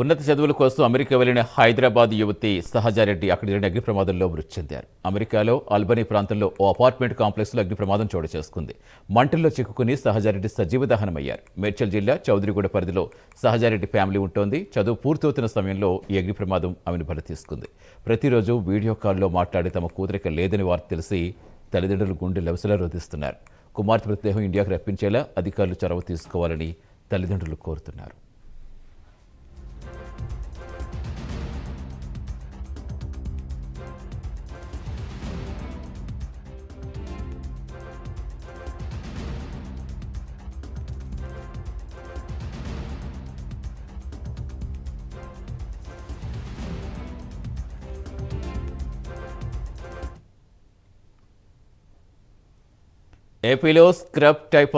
ఉన్నత చదువుల కోసం అమెరికా వెళ్ళిన హైదరాబాద్ యువతి సహజారెడ్డి అక్కడ జరిగిన అగ్ని ప్రమాదంలో మృతి చెందారు. అమెరికాలో అల్బనీ ప్రాంతంలో ఓ అపార్ట్మెంట్ కాంప్లెక్స్లో అగ్ని ప్రమాదం చోటు చేసుకుంది. మంటల్లో చిక్కుకుని సహజారెడ్డి సజీవ దహనమయ్యారు. మేడ్చల్ జిల్లా చౌదరిగూడ పరిధిలో సహజారెడ్డి ఫ్యామిలీ ఉంటోంది. చదువు పూర్తవుతున్న సమయంలో ఈ అగ్ని ప్రమాదం ఆమెను బలి తీసుకుంది. ప్రతిరోజు వీడియో కాల్లో మాట్లాడి తమ కూతురిక లేదని వారు తెలిసి తల్లిదండ్రులు గుండె లవసలా రోధిస్తున్నారు కుమార్తె మృతదేహం ఇండియాకు రప్పించేలా అధికారులు చొరవ తీసుకోవాలని తల్లిదండ్రులు కోరుతున్నారు. ఏపీలో స్క్రబ్ టైప్